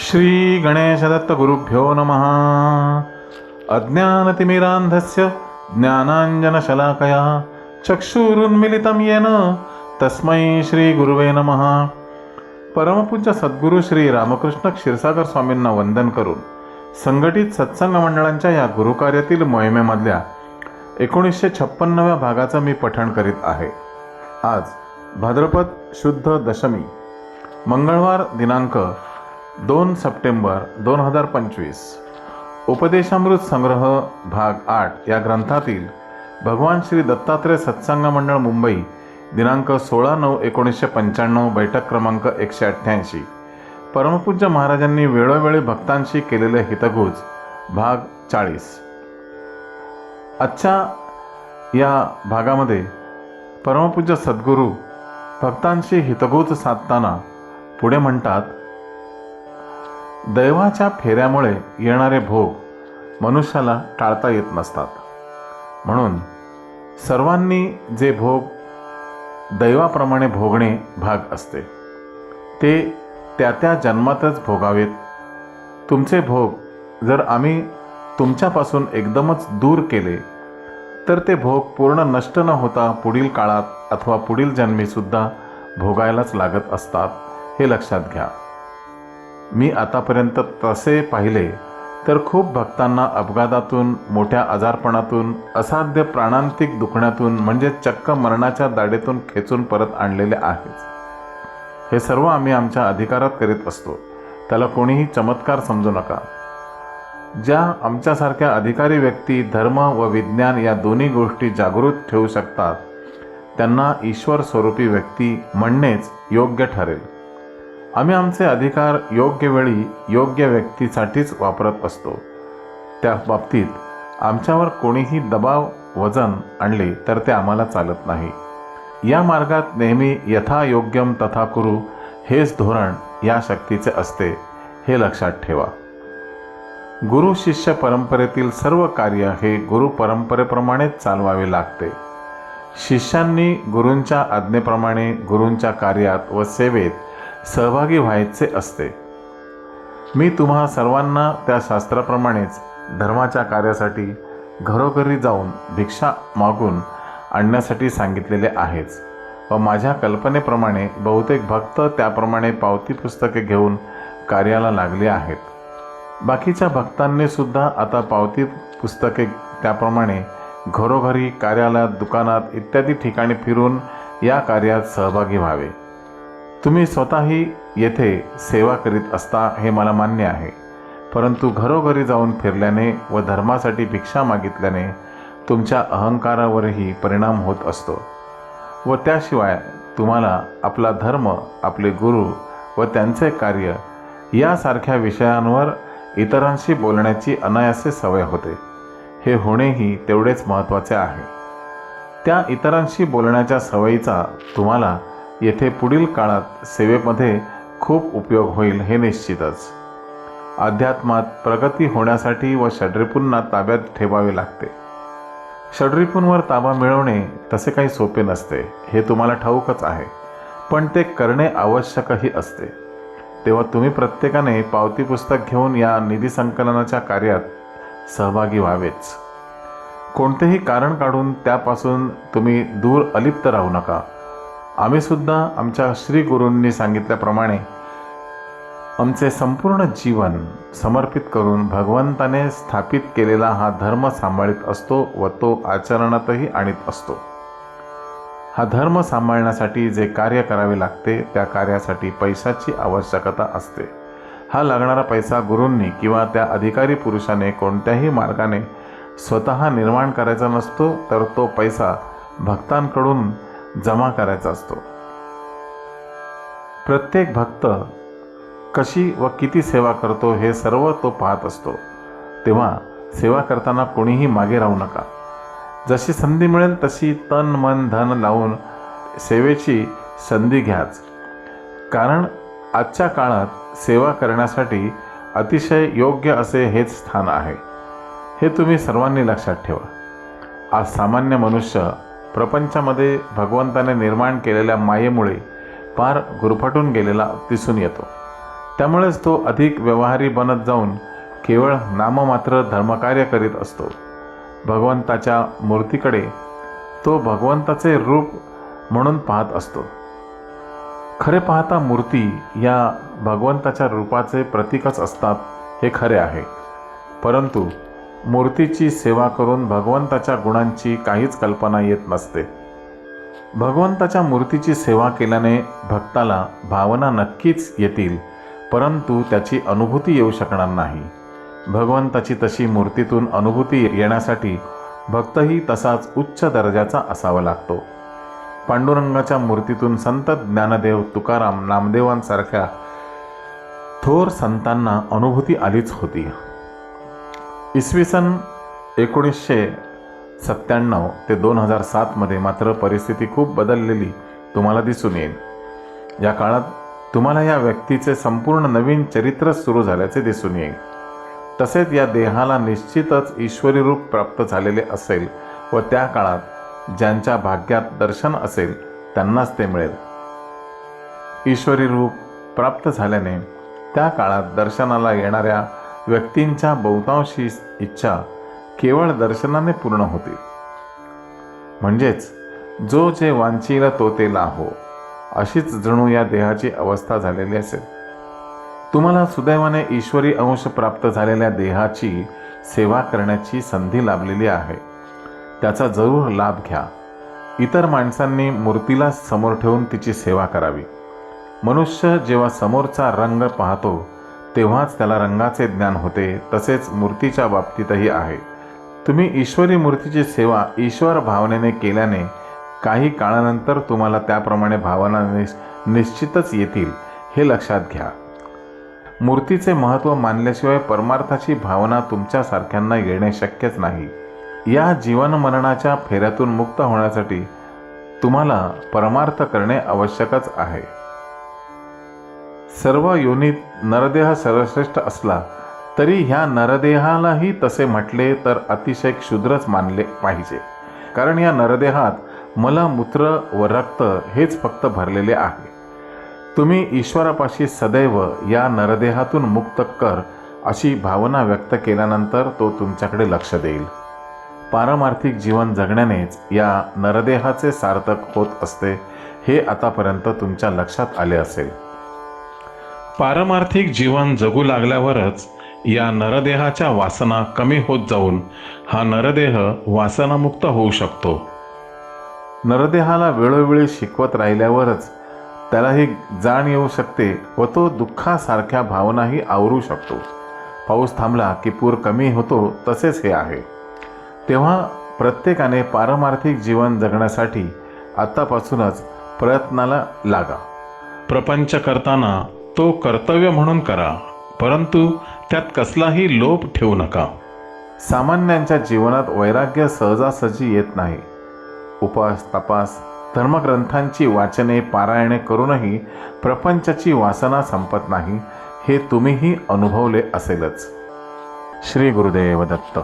श्री गणेशदत्तगुरुभ्यो नमः। अज्ञानतिमिरान्धस्य ज्ञानाञ्जनशलाकया चक्षुरुन्मिलितं येन तस्मै श्रीगुरुवे नमः। परमपूज्य सद्गुरू श्री रामकृष्ण क्षीरसागर स्वामींना वंदन करून संघटित सत्संग मंडळांच्या या गुरुकार्यातील मोहिमेमधल्या एकोणीसशे छप्पन्नव्या भागाचं मी पठण करीत आहे. आज भाद्रपद शुद्ध दशमी मंगळवार दिनांक दोन सप्टेंबर दोन हजार पंचवीस. उपदेशामृत संग्रह भाग आठ या ग्रंथातील भगवान श्री दत्तात्रय सत्संग मंडळ मुंबई दिनांक सोळा नऊ एकोणीसशे पंच्याण्णव बैठक क्रमांक एकशे अठ्ठ्याऐंशी. परमपूज्य महाराजांनी वेळोवेळी भक्तांशी केलेले हितगुज भाग चाळीस. आजच्या या भागामध्ये परमपूज्य सद्गुरू भक्तांशी हितगुज साधताना पुढे म्हणतात दैवाच्या फेऱ्यामुळे येणारे भोग मनुष्याला टाळता येत नसतात. म्हणून सर्वांनी जे भोग दैवाप्रमाणे भोगणे भाग असते. ते त्या त्या जन्मातच भोगावेत. तुमचे भोग जर आम्ही तुमच्यापासून एकदमच दूर केले तर ते भोग पूर्ण नष्ट न होता पुढील काळात अथवा पुढील जन्मीसुद्धा भोगायलाच लागत असतात हे लक्षात घ्या. मी आतापर्यंत तसे पाहिले तर खूप भक्तांना अपघातातून मोठ्या आजारपणातून असाध्य प्राणांतिक दुखण्यातून म्हणजे चक्क मरणाच्या दाडेतून खेचून परत आणलेले आहेत. हे सर्व आम्ही आमच्या अधिकारात करीत असतो. त्याला कोणीही चमत्कार समजू नका. ज्या आमच्यासारख्या अधिकारी व्यक्ती धर्म व विज्ञान या दोन्ही गोष्टी जागृत ठेवू शकतात त्यांना ईश्वर स्वरूपी व्यक्ती म्हणणेच योग्य ठरेल. आम्ही आमचे अधिकार योग्य वेळी योग्य व्यक्तीसाठीच वापरत असतो. त्या बाबतीत आमच्यावर कोणीही दबाव वजन आणले तर ते आम्हाला चालत नाही. या मार्गात नेहमी यथायोग्यम तथा कुरु हेच धोरण या शक्तीचे असते हे लक्षात ठेवा. गुरु शिष्य परंपरेतील सर्व कार्य हे गुरु परंपरेप्रमाणेच चालवावे लागते. शिष्यांनी गुरूंच्या आज्ञेप्रमाणे गुरूंच्या कार्यात व सेवेत सहभागी व्हायचे असते. मी तुम्हा सर्वांना त्या शास्त्राप्रमाणेच धर्माच्या कार्यासाठी घरोघरी जाऊन भिक्षा मागून आणण्यासाठी सांगितलेले आहेच. व माझ्या कल्पनेप्रमाणे बहुतेक भक्त त्याप्रमाणे पावती पुस्तके घेऊन कार्याला लागले आहेत. बाकीच्या भक्तांनी सुद्धा आता पावती पुस्तके त्याप्रमाणे घरोघरी कार्यालयात दुकानात इत्यादी ठिकाणी फिरून या कार्यात सहभागी व्हावे. तुम्ही स्वतःही येथे सेवा करीत असता हे मला मान्य आहे. परंतु घरोघरी जाऊन फिरल्याने व धर्मासाठी भिक्षा मागितल्याने तुमच्या अहंकारावरही परिणाम होत असतो. व त्याशिवाय तुम्हाला आपला धर्म आपले गुरु व त्यांचे कार्य यासारख्या विषयांवर इतरांशी बोलण्याची अनायासे सवय होते. हे होणेही तेवढेच महत्त्वाचे आहे. त्या इतरांशी बोलण्याच्या सवयीचा तुम्हाला येथे पुढील काळात सेवेमध्ये खूप उपयोग होईल हे निश्चितच. अध्यात्मात प्रगती होण्यासाठी व षड्रिपूंना ताब्यात ठेवावे लागते. षड्रिपूंवर ताबा मिळवणे तसे काही सोपे नसते हे तुम्हाला ठाऊकच आहे. पण ते करणे आवश्यकही असते. तेव्हा तुम्ही प्रत्येकाने पावती पुस्तक घेऊन या निधी संकलनाच्या कार्यात सहभागी व्हावेच. कोणतेही कारण काढून त्यापासून तुम्ही दूर अलिप्त राहू नका. आम्ही सुद्धा आमच्या श्री गुरूंनी सांगितल्याप्रमाणे आमचे संपूर्ण जीवन समर्पित करून भगवंताने स्थापित केलेला हा धर्म सांभाळीत असतो व तो आचरणातही आणीत असतो. हा धर्म सांभाळण्यासाठी जे कार्य करावे लागते त्या कार्यासाठी पैशाची आवश्यकता असते. हा लागणारा पैसा गुरूंनी किंवा त्या अधिकारी पुरुषाने कोणत्याही मार्गाने स्वतः निर्माण करायचा नसतो तर तो पैसा भक्तांकडून जमा करायचा असतो. प्रत्येक भक्त कशी व किती सेवा करतो हे सर्व तो पाहत असतो. तेव्हा सेवा करताना कोणीही मागे राहू नका. जशी संधी मिळेल तशी तन मन धन लावून सेवेची संधी घ्याच. कारण आजच्या काळात सेवा करण्यासाठी अतिशय योग्य असे हेच स्थान आहे. हे तुम्ही सर्वांनी लक्षात ठेवा. आज सामान्य मनुष्य प्रपंचामध्ये भगवंताने निर्माण केलेल्या मायेमुळे पार गुरफटून गेलेला दिसून येतो. त्यामुळेच तो अधिक व्यवहारी बनत जाऊन केवळ नाममात्र धर्मकार्य करीत असतो. भगवंताच्या मूर्तीकडे तो भगवंताचे रूप म्हणून पाहत असतो. खरे पाहता मूर्ती या भगवंताच्या रूपाचे प्रतीकच असतात हे खरे आहे. परंतु मूर्तीची सेवा करून भगवंताच्या गुणांची काहीच कल्पना येत नसते. भगवंताच्या मूर्तीची सेवा केल्याने भक्ताला भावना नक्कीच येतील परंतु त्याची अनुभूती येऊ शकणार नाही. भगवंताची तशी मूर्तीतून अनुभूती येण्यासाठी भक्तही तसाच उच्च दर्जाचा असावा लागतो. पांडुरंगाच्या मूर्तीतून संत ज्ञानदेव तुकाराम नामदेवांसारख्या थोर संतांना अनुभूती आलीच होती. इसवी सन एकोणीसशे सत्त्याण्णव ते दोन हजार सातमध्ये मात्र परिस्थिती खूप बदललेली तुम्हाला दिसून येईल. या काळात तुम्हाला या व्यक्तीचे संपूर्ण नवीन चरित्र सुरू झाल्याचे दिसून येईल. तसेच या देहाला निश्चितच ईश्वरी रूप प्राप्त झालेले असेल व त्या काळात ज्यांच्या भाग्यात दर्शन असेल त्यांनाच ते मिळेल. ईश्वरी रूप प्राप्त झाल्याने त्या काळात दर्शनाला येणाऱ्या व्यक्तींच्या बहुतांशी इच्छा केवळ दर्शनाने पूर्ण होते. म्हणजेच जो जे वांछील तो ते लाहो अशीच जणू या देहाची अवस्था झालेली असेल. तुम्हाला सुदैवाने ईश्वरी अंश प्राप्त झालेल्या देहाची सेवा करण्याची संधी लाभलेली आहे. त्याचा जरूर लाभ घ्या. इतर माणसांनी मूर्तीला समोर ठेवून तिची सेवा करावी. मनुष्य जेव्हा समोरचा रंग पाहतो तेव्हाच त्याला रंगाचे ज्ञान होते तसेच मूर्तीच्या बाबतीतही आहे. तुम्ही ईश्वरी मूर्तीची सेवा ईश्वर भावनेने केल्याने काही काळानंतर तुम्हाला त्याप्रमाणे भावना निश निश्चितच येतील हे लक्षात घ्या. मूर्तीचे महत्त्व मानल्याशिवाय परमार्थाची भावना तुमच्यासारख्यांना येणे शक्यच नाही. या जीवनमरणाच्या फेऱ्यातून मुक्त होण्यासाठी तुम्हाला परमार्थ करणे आवश्यकच आहे. सर्व योनीत नरदेह सर्वश्रेष्ठ असला तरी ह्या नरदेहालाही तसे म्हटले तर अतिशय क्षुद्रच मानले पाहिजे. कारण या नरदेहात मला मूत्र व रक्त हेच फक्त भरलेले आहे. तुम्ही ईश्वरापाशी सदैव या नरदेहातून मुक्त कर अशी भावना व्यक्त केल्यानंतर तो तुमच्याकडे लक्ष देईल. पारमार्थिक जीवन जगण्यानेच या नरदेहाचे सार्थक होत असते हे आतापर्यंत तुमच्या लक्षात आले असेल. पारमार्थिक जीवन जगू लागल्यावरच या नरदेहाच्या वासना कमी होत जाऊन हा नरदेह वासनामुक्त होऊ शकतो. नरदेहाला वेळोवेळी शिकवत राहिल्यावरच त्यालाही जाण येऊ शकते व तो दुःखासारख्या भावनाही आवरू शकतो. पाऊस थांबला की पूर कमी होतो तसेच हे आहे. तेव्हा प्रत्येकाने पारमार्थिक जीवन जगण्यासाठी आत्तापासूनच प्रयत्नाला लागा. प्रपंच करताना तो कर्तव्य म्हणून करा परंतु त्यात कसलाही लोभ ठेवू नका. सामान्यांच्या जीवनात वैराग्य सहजासहजी येत नाही. उपास तपास धर्मग्रंथांची वाचने पारायणे करूनही प्रपंचाची वासना संपत नाही हे तुम्हीही अनुभवले असेलच. श्री गुरुदेव दत्त.